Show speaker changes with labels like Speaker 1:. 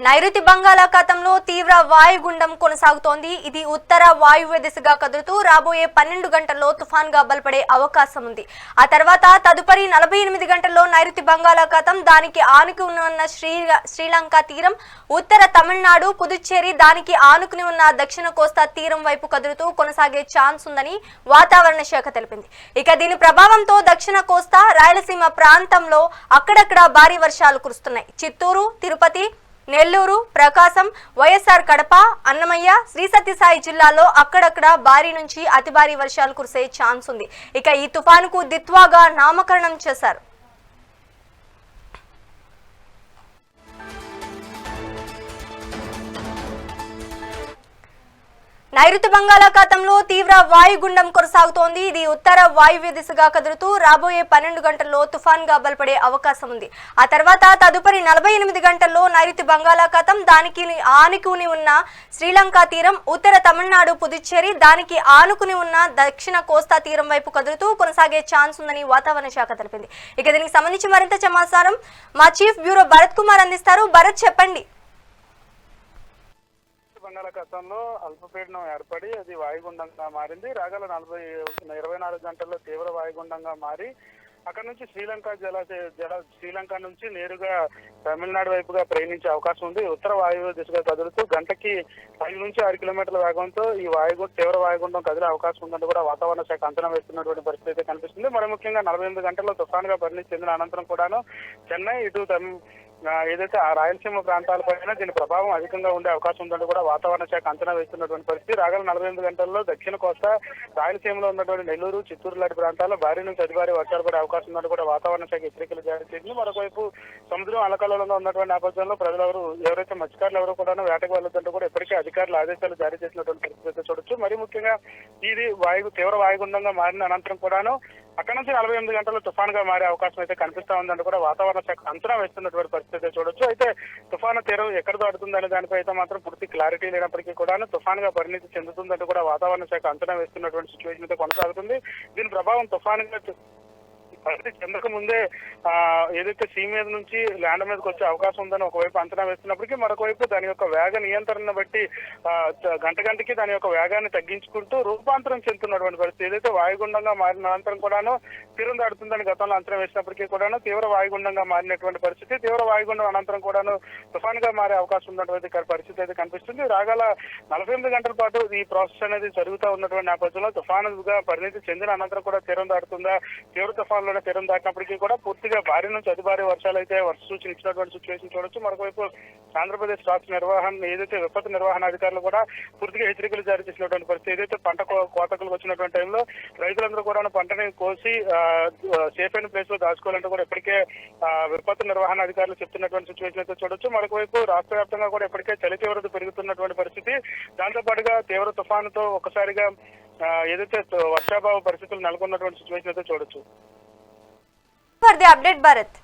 Speaker 1: నైరుతి బంగాళాఖాతంలో తీవ్ర వాయుగుండం కొనసాగుతోంది. ఇది ఉత్తర వాయువ్య దిశగా కదులుతూ రాబోయే పన్నెండు గంటల్లో తుఫాన్గా బలపడే అవకాశం ఉంది ఆ తర్వాత తదుపరి నలభై ఎనిమిది గంటల్లో నైరుతి బంగాళాఖాతం దానికి ఆనుకుని ఉన్న శ్రీ శ్రీలంక తీరం ఉత్తర తమిళనాడు పుదుచ్చేరి దానికి ఆనుకుని ఉన్న దక్షిణ కోస్తా తీరం వైపు కదులుతూ కొనసాగే ఛాన్స్ ఉందని వాతావరణ శాఖ తెలిపింది. ఇక దీని ప్రభావంతో దక్షిణ కోస్తా రాయలసీమ ప్రాంతంలో అక్కడక్కడ భారీ వర్షాలు కురుస్తున్నాయి. చిత్తూరు తిరుపతి నెల్లూరు ప్రకాశం వైఎస్ఆర్ కడప అన్నమయ్య శ్రీ సత్యసాయి జిల్లాలో అక్కడక్కడ భారీ నుంచి అతి భారీ వర్షాలు కురిసే ఛాన్స్ ఉంది. ఇక ఈ తుఫానుకు దిత్వాగా నామకరణం చేశారు. నైరుతి బంగాళాఖాతంలో తీవ్ర వాయుగుండం కొనసాగుతోంది. ఇది ఉత్తర వాయువ్య దిశగా కదులుతూ రాబోయే పన్నెండు గంటల్లో తుఫాన్గా బలపడే అవకాశం ఉంది. ఆ తర్వాత తదుపరి నలభై ఎనిమిది గంటల్లో నైరుతి బంగాళాఖాతం దానికి ఆనుకుని ఉన్న శ్రీలంక తీరం ఉత్తర తమిళనాడు పుదుచ్చేరి దానికి ఆనుకుని ఉన్న దక్షిణ కోస్తా తీరం వైపు కదులుతూ కొనసాగే ఛాన్స్ ఉందని వాతావరణ శాఖ తెలిపింది. ఇక దీనికి సంబంధించి మరింత సమాచారం మా చీఫ్ బ్యూరో భరత్ కుమార్ అందిస్తారు. భరత్ చెప్పండి.
Speaker 2: బంగాళాఖాతంలో అల్పపీడనం ఏర్పడి అది వాయుగుండంగా మారింది. రాగల నలభై ఇరవై నాలుగు గంటల్లో తీవ్ర వాయుగుండంగా మారి అక్కడ నుంచి శ్రీలంక జలాశయ జల శ్రీలంక నుంచి నేరుగా తమిళనాడు వైపుగా ప్రయాణించే అవకాశం ఉంది. ఉత్తర వాయువ్య దిశగా కదులుతూ గంటకి ఐదు నుంచి ఆరు కిలోమీటర్ల వేగంతో ఈ వాయుగు తీవ్ర వాయుగుండం కదిలే అవకాశం ఉందని కూడా వాతావరణ శాఖ అంచనా వేస్తున్నటువంటి పరిస్థితి అయితే కనిపిస్తుంది. మరి ముఖ్యంగా నలభై ఎనిమిది గంటల్లో తుఫానుగా పరిణితి చెందిన అనంతరం కూడాను చెన్నై ఇటు తమి ఏదైతే ఆ రాయలసీమ ప్రాంతాలపైన దీని ప్రభావం అధికంగా ఉండే అవకాశం ఉందని కూడా వాతావరణ శాఖ అంచనా వేస్తున్నటువంటి పరిస్థితి. రాగల నలభై ఎనిమిది గంటల్లో దక్షిణ కోస్తా రాయలసీమలో ఉన్నటువంటి నెల్లూరు చిత్తూరు లాంటి ప్రాంతాల్లో భారీ నుంచి అతి భారీ వర్షాలు పడే అవకాశం ఉందని కూడా వాతావరణ శాఖ హెచ్చరికలు జారీ చేసింది. మరొకవైపు సముద్రం అలకల్లోలంగా ఉన్నటువంటి నేపథ్యంలో ప్రజలెవరు ఎవరైతే మత్స్యకారులు ఎవరు కూడా వేటకు వెళ్ళొద్దంటూ కూడా ఇప్పటికే అధికారులు ఆదేశాలు జారీ చేసినటువంటి పరిస్థితి చూడొచ్చు. మరి ముఖ్యంగా ఇది వాయు తీవ్ర వాయుగుండంగా మారిన అనంతరం కూడాను అక్కడ నుంచి నలభై ఎనిమిది గంటల్లో తుఫాన్గా మారే అవకాశం అయితే కనిపిస్తా ఉందంటే కూడా వాతావరణ శాఖ అంచనా వేస్తున్నటువంటి పరిస్థితి చూడొచ్చు. అయితే తుఫాను తీరం ఎక్కడ దాటుతుందనే దానిపై అయితే మాత్రం పూర్తి క్లారిటీ లేనప్పటికీ కూడా తుఫాన్గా పరిణితి చెందుతుందంటూ కూడా వాతావరణ శాఖ అంచనా వేస్తున్నటువంటి సిచ్యువేషన్ అయితే కొనసాగుతుంది. దీని ప్రభావం తుఫానుగా పరిస్థితి చెందక ముందే ఆ, ఏదైతే సీ మీద నుంచి ల్యాండ్ మీదకి వచ్చే అవకాశం ఉందని ఒకవైపు అంచనా వేస్తున్నప్పటికీ మరొకవైపు దాని యొక్క వేగ నియంత్రణ బట్టి గంట గంటకి దాని యొక్క వేగాన్ని తగ్గించుకుంటూ రూపాంతరం చెందుతున్నటువంటి పరిస్థితి. ఏదైతే వాయుగుండంగా మారిన అనంతరం కూడాను తీరం దాడుతుందని గతంలో అంచనా వేసినప్పటికీ కూడాను తీవ్ర వాయుగుండంగా మారినటువంటి పరిస్థితి తీవ్ర వాయుగుండం అనంతరం కూడాను తుఫాన్గా మారే అవకాశం ఉన్నటువంటి పరిస్థితి అయితే కనిపిస్తుంది. రాగల నలభై ఎనిమిది గంటల పాటు ఈ ప్రాసెస్ అనేది జరుగుతూ ఉన్నటువంటి నేపథ్యంలో తుఫానుగా పరిణితి చెందిన అనంతరం కూడా తీరం దాడుతుందా తీవ్ర కూడా తీరం దాటినప్పటికీ కూడా పూర్తిగా భారీ నుంచి అతి భారీ వర్షాలు అయితే వర్ష సూచన ఇచ్చినటువంటి సిచ్యువేషన్ చూడొచ్చు. మరొకవైపు ఆంధ్రప్రదేశ్ రాష్ట్ర నిర్వహణ ఏదైతే విపత్తు నిర్వహణ అధికారులు కూడా పూర్తిగా హెచ్చరికలు జారీ చేసినటువంటి పరిస్థితి ఏదైతే పంట కోతకులు వచ్చినటువంటి టైంలో రైతులందరూ కూడా పంటని కోసి సేఫ్ అయిన ప్లేస్లో దాచుకోవాలంటే కూడా ఇప్పటికే విపత్తు నిర్వహణ అధికారులు చెప్తున్నటువంటి సిచ్యువేషన్ అయితే చూడొచ్చు. మరొకవైపు రాష్ట్ర వ్యాప్తంగా కూడా ఇప్పటికే చలి తీవ్రత పెరుగుతున్నటువంటి పరిస్థితి. దాంతో పాటుగా తీవ్ర తుఫానుతో ఒక్కసారిగా ఏదైతే వర్షాభావ పరిస్థితులు నెలకొన్నటువంటి సిచ్యువేషన్ అయితే చూడొచ్చు.
Speaker 1: फॉर अपडेट बरत